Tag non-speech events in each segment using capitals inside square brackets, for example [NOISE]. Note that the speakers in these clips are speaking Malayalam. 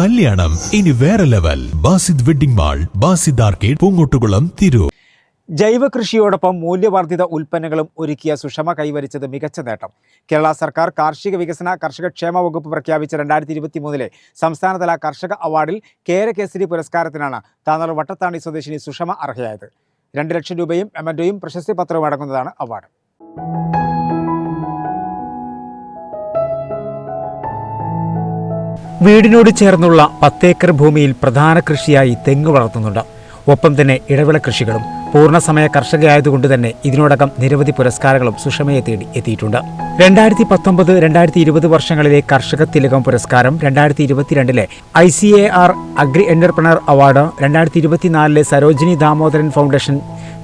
കല്യാണം. ഇനി വേറെ level Basid wedding mall Basid arcade Poongottukulam Tirur. ജൈവ കൃഷിയോടൊപ്പം മൂല്യവർദ്ധിത ഉൽപ്പന്നങ്ങളും ഒരുക്കിയ സുഷമ കൈവരിച്ചത് മികച്ച നേട്ടം. കേരള സർക്കാർ കാർഷിക വികസന കർഷക ക്ഷേമ വകുപ്പ് പ്രഖ്യാപിച്ച രണ്ടായിരത്തി ഇരുപത്തി മൂന്നിലെ സംസ്ഥാനതല കർഷക അവാർഡിൽ കേരകേസരി പുരസ്കാരത്തിനാണ് താന്നൂർ വട്ടത്താണി സ്വദേശിനി സുഷമ അർഹയായത്. രണ്ട് ലക്ഷം രൂപയും എമൻഡോയും പ്രശസ്തി പത്രവും അടങ്ങുന്നതാണ് അവാർഡ്. വീടിനോട് ചേർന്നുള്ള പത്തേക്കർ ഭൂമിയിൽ പ്രധാന കൃഷിയായി തെങ്ങ് വളർത്തുന്നുണ്ട്. ഒപ്പം തന്നെ ഇടവിള കൃഷികളും പൂർണസമയ കർഷകയായതുകൊണ്ട് തന്നെ ഇതിനോടകം നിരവധി പുരസ്കാരങ്ങളും സുഷമയെ തേടി എത്തിയിട്ടുണ്ട്. രണ്ടായിരത്തി പത്തൊമ്പത് രണ്ടായിരത്തി ഇരുപത് വർഷങ്ങളിലെ കർഷക തിലകം പുരസ്കാരം രണ്ടായിരത്തി ഇരുപത്തിരണ്ടിലെ I C A R agri entrepreneur award രണ്ടായിരത്തി ഇരുപത്തിനാലിലെ സരോജിനി ദാമോദരൻ ഫൗണ്ടേഷൻ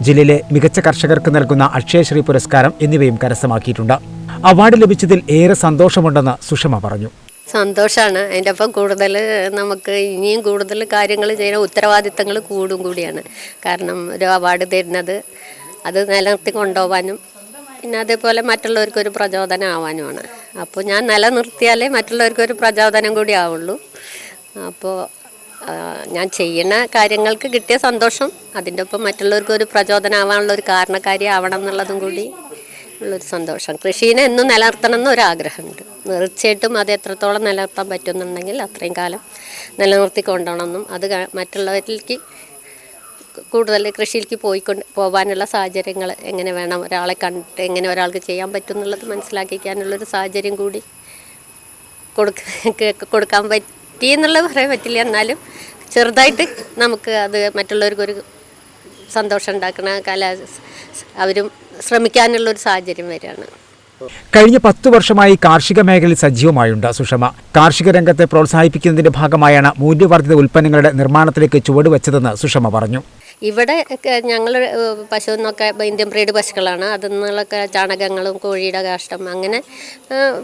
ജില്ലയിലെ മികച്ച കർഷകർക്ക് നൽകുന്ന അക്ഷയശ്രീ പുരസ്കാരം എന്നിവയും കരസ്ഥമാക്കിയിട്ടുണ്ട്. അവാർഡ് ലഭിച്ചതിൽ ഏറെ സന്തോഷമുണ്ടെന്ന് സുഷമ പറഞ്ഞു. സന്തോഷമാണ് അതിന്റെ ഒപ്പം കൂടുതൽ നമുക്ക് ഇനിയും കൂടുതൽ കാര്യങ്ങൾ ചെയ്യുന്ന ഉത്തരവാദിത്തങ്ങൾ കൂടും കൂടിയാണ്. കാരണം ഒരു അവാർഡ് തരുന്നത് അത് നിലനിർത്തി കൊണ്ടുപോകാനും പിന്നെ അതേപോലെ മറ്റുള്ളവർക്കൊരു പ്രചോദനം ആവാനുമാണ്. അപ്പോൾ ഞാൻ നിലനിർത്തിയാലേ മറ്റുള്ളവർക്കൊരു പ്രചോദനം കൂടി ആവുള്ളൂ. അപ്പോൾ ഞാൻ ചെയ്യുന്ന കാര്യങ്ങൾക്ക് കിട്ടിയ സന്തോഷം അതിന്റെ ഒപ്പം മറ്റുള്ളവർക്ക് ഒരു പ്രചോദനം ആവാനുള്ള ഒരു കാരണക്കാരി ആവണം എന്നുള്ളതും കൂടി ഉള്ളൊരു സന്തോഷം. കൃഷീനെ എന്നും നിലനിർത്തണം എന്നൊരാഗ്രഹമുണ്ട്. തീർച്ചയായിട്ടും അത് എത്രത്തോളം നിലനിർത്താൻ പറ്റുന്നുണ്ടെങ്കിൽ അത്രയും കാലം നിലനിർത്തി കൊണ്ടുപോകണമെന്നും അത് മറ്റുള്ളവരിലേക്ക് കൂടുതൽ കൃഷിയിലേക്ക് പോയിക്കൊണ്ട് പോകാനുള്ള സാഹചര്യങ്ങൾ എങ്ങനെ വേണം ഒരാളെ കണ്ടിട്ട് എങ്ങനെ ഒരാൾക്ക് ചെയ്യാൻ പറ്റും എന്നുള്ളത് മനസ്സിലാക്കിക്കാനുള്ളൊരു സാഹചര്യം കൂടി കൊടുക്ക [LAUGHS] കൊടുക്കാൻ പറ്റി എന്നുള്ളത് പറയാൻ പറ്റില്ല. എന്നാലും ചെറുതായിട്ട് നമുക്ക് അത് മറ്റുള്ളവർക്കൊരു സന്തോഷം ഉണ്ടാക്കുന്ന കല അവരും ശ്രമിക്കാനുള്ളൊരു സാഹചര്യം വരികയാണ്. കഴിഞ്ഞ പത്തു വർഷമായി കാർഷിക മേഖലയിൽ സജീവമായുണ്ട് സുഷമ. കാർഷിക രംഗത്തെ പ്രോത്സാഹിപ്പിക്കുന്നതിന്റെ ഭാഗമായാണ് മൂല്യവർദ്ധിത ഉൽപ്പന്നങ്ങളുടെ നിർമ്മാണത്തിലേക്ക് ചുവടുവെച്ചതെന്ന് സുഷമ പറഞ്ഞു. ഇവിടെ ഞങ്ങൾ പശു എന്നൊക്കെ ഇന്ത്യൻ ബ്രീഡ് പശുക്കളാണ്. അതിൽ നിന്നുള്ളൊക്കെ ചാണകങ്ങളും കോഴിയുടെ കാഷ്ടം അങ്ങനെ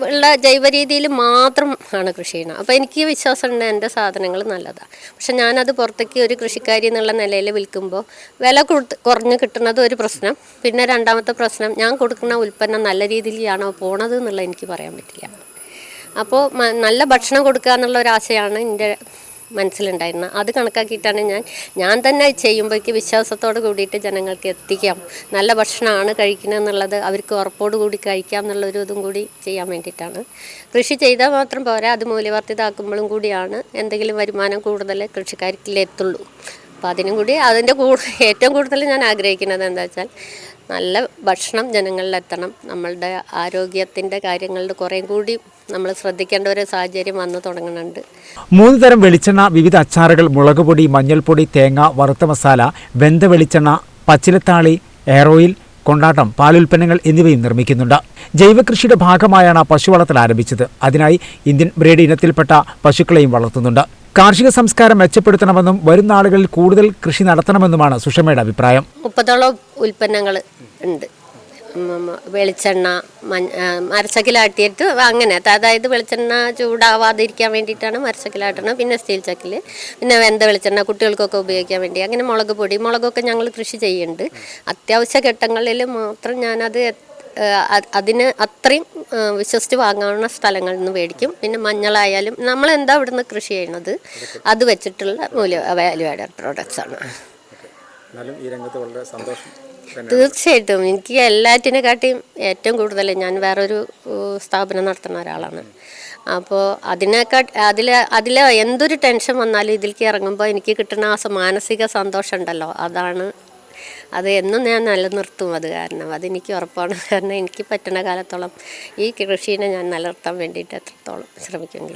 ഉള്ള ജൈവ രീതിയിൽ മാത്രം ആണ് കൃഷി ചെയ്യുന്നത്. അപ്പോൾ എനിക്ക് വിശ്വാസമുണ്ട് എന്റെ സാധനങ്ങൾ നല്ലതാണ് പക്ഷെ ഞാനത് പുറത്തേക്ക് ഒരു കൃഷിക്കാരി എന്നുള്ള നിലയിൽ വിൽക്കുമ്പോൾ വില കൊടുത്ത് കുറഞ്ഞ് കിട്ടുന്നത് ഒരു പ്രശ്നം. പിന്നെ രണ്ടാമത്തെ പ്രശ്നം ഞാൻ കൊടുക്കുന്ന ഉൽപ്പന്നം നല്ല രീതിയിലാണോ പോണത് എന്നുള്ളത് എനിക്ക് പറയാൻ പറ്റില്ല. അപ്പോൾ നല്ല ഭക്ഷണം കൊടുക്കുക എന്നുള്ള ഒരു ആശയാണ് എന്റെ മനസ്സിലുണ്ടായിരുന്നത് അത് കണക്കാക്കിയിട്ടാണ് ഞാൻ. ഞാൻ തന്നെ ചെയ്യുമ്പോഴേക്ക് വിശ്വാസത്തോട് കൂടിയിട്ട് ജനങ്ങൾക്ക് എത്തിക്കാം. നല്ല ഭക്ഷണമാണ് കഴിക്കുന്നത് എന്നുള്ളത് അവർക്ക് ഉറപ്പോട് കൂടി കഴിക്കാം എന്നുള്ളൊരു ഇതും കൂടി ചെയ്യാൻ വേണ്ടിയിട്ടാണ്. കൃഷി ചെയ്താൽ മാത്രം പോരാ. അത് മൂല്യവർദ്ധിതാക്കുമ്പോഴും കൂടിയാണ് എന്തെങ്കിലും വരുമാനം കൂടുതൽ കൃഷിക്കാർക്കിലെത്തുള്ളൂ അപ്പോൾ അതിനും കൂടി അതിന്റെ കൂടുതൽ ഏറ്റവും കൂടുതൽ ഞാൻ ആഗ്രഹിക്കുന്നത് എന്താ വെച്ചാൽ നല്ല ഭക്ഷണം ജനങ്ങളിലെത്തണം. നമ്മളുടെ ആരോഗ്യത്തിന്റെ കാര്യങ്ങളിൽ കുറേ കൂടി നമ്മൾ ശ്രദ്ധിക്കേണ്ട ഒരു സാഹചര്യം വന്നു തുടങ്ങുന്നുണ്ട്. മൂന്ന് തരം വെളിച്ചെണ്ണ വിവിധ അച്ചാറുകൾ മുളക് പൊടി മഞ്ഞൾപ്പൊടി തേങ്ങ വറുത്ത മസാല വെന്ത വെളിച്ചെണ്ണ പച്ചിലത്താളി എയർ ഓയിൽ കൊണ്ടാട്ടം പാലുൽപ്പന്നങ്ങൾ എന്നിവയും നിർമ്മിക്കുന്നുണ്ട്. ജൈവകൃഷിയുടെ ഭാഗമായാണ് പശു വളർത്തൽ ആരംഭിച്ചത്. അതിനായി ഇന്ത്യൻ ബ്രീഡ് ഇനത്തിൽപ്പെട്ട പശുക്കളെയും വളർത്തുന്നുണ്ട്. കാർഷിക സംസ്കാരം മെച്ചപ്പെടുത്തണമെന്നും വരും നാളുകളിൽ കൂടുതൽ കൃഷി നടത്തണമെന്നുമാണ് സുഷമയുടെ അഭിപ്രായം. മുപ്പതോളം ഉൽപ്പന്നങ്ങൾ ഉണ്ട്. വെളിച്ചെണ്ണ മരച്ചക്കിലാട്ടിയിട്ട് അങ്ങനെ. അതായത് വെളിച്ചെണ്ണ ചൂടാവാതിരിക്കാൻ വേണ്ടിയിട്ടാണ് മരച്ചക്കിലാട്ടണം പിന്നെ സ്റ്റീൽ ചക്കിൽ പിന്നെ വെന്ത വെളിച്ചെണ്ണ കുട്ടികൾക്കൊക്കെ ഉപയോഗിക്കാൻ വേണ്ടി. അങ്ങനെ മുളക് പൊടി മുളകൊക്കെ ഞങ്ങൾ കൃഷി ചെയ്യുന്നുണ്ട്. അത്യാവശ്യ ഘട്ടങ്ങളിൽ മാത്രം ഞാനത് അതിന് അത്രയും വിശ്വസിച്ച് വാങ്ങാവുന്ന സ്ഥലങ്ങളിൽ നിന്ന് മേടിക്കും. പിന്നെ മഞ്ഞളായാലും നമ്മൾ എന്താ ഇവിടുന്ന് കൃഷി ചെയ്യുന്നത്? അത് വെച്ചിട്ടുള്ള മൂല്യ വാല്യൂ ആഡഡ് പ്രോഡക്ട്സ് ആണ്. തീർച്ചയായിട്ടും. എനിക്ക് എല്ലാറ്റിനെക്കാട്ടിയും ഏറ്റവും കൂടുതൽ ഞാൻ വേറൊരു സ്ഥാപനം നടത്തുന്ന ഒരാളാണ്. അപ്പോൾ അതിനേക്കാ അതിൽ അതിൽ എന്തൊരു ടെൻഷൻ വന്നാലും ഇതിലേക്ക് ഇറങ്ങുമ്പോൾ എനിക്ക് കിട്ടുന്ന ആ മാനസിക സന്തോഷം ഉണ്ടല്ലോ. അതാണ് അത് എന്നും ഞാൻ നിലനിർത്തും അത് കാരണം. അതെനിക്ക് ഉറപ്പാണ്. കാരണം എനിക്ക് പറ്റുന്ന കാലത്തോളം ഈ കൃഷീനെ ഞാൻ നിലനിർത്താൻ വേണ്ടിയിട്ട് എത്രത്തോളം ശ്രമിക്കും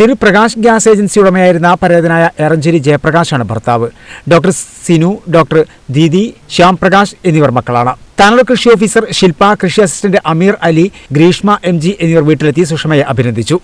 തിരു പ്രകാശ് ഗ്യാസ് ഏജൻസി ഉടമയായിരുന്ന പരേതനായ എറഞ്ചേരി ജയപ്രകാശാണ് ഭർത്താവ്. ഡോക്ടർ സിനു ഡോക്ടർ ദീദി ശ്യാം പ്രകാശ് എന്നിവർ മക്കളാണ്. താനൂർ കൃഷി ഓഫീസർ ശില്പ കൃഷി assistant Ameer Ali Greeshma M G എന്നിവർ വീട്ടിലെത്തി സുഷമയെ അഭിനന്ദിച്ചു.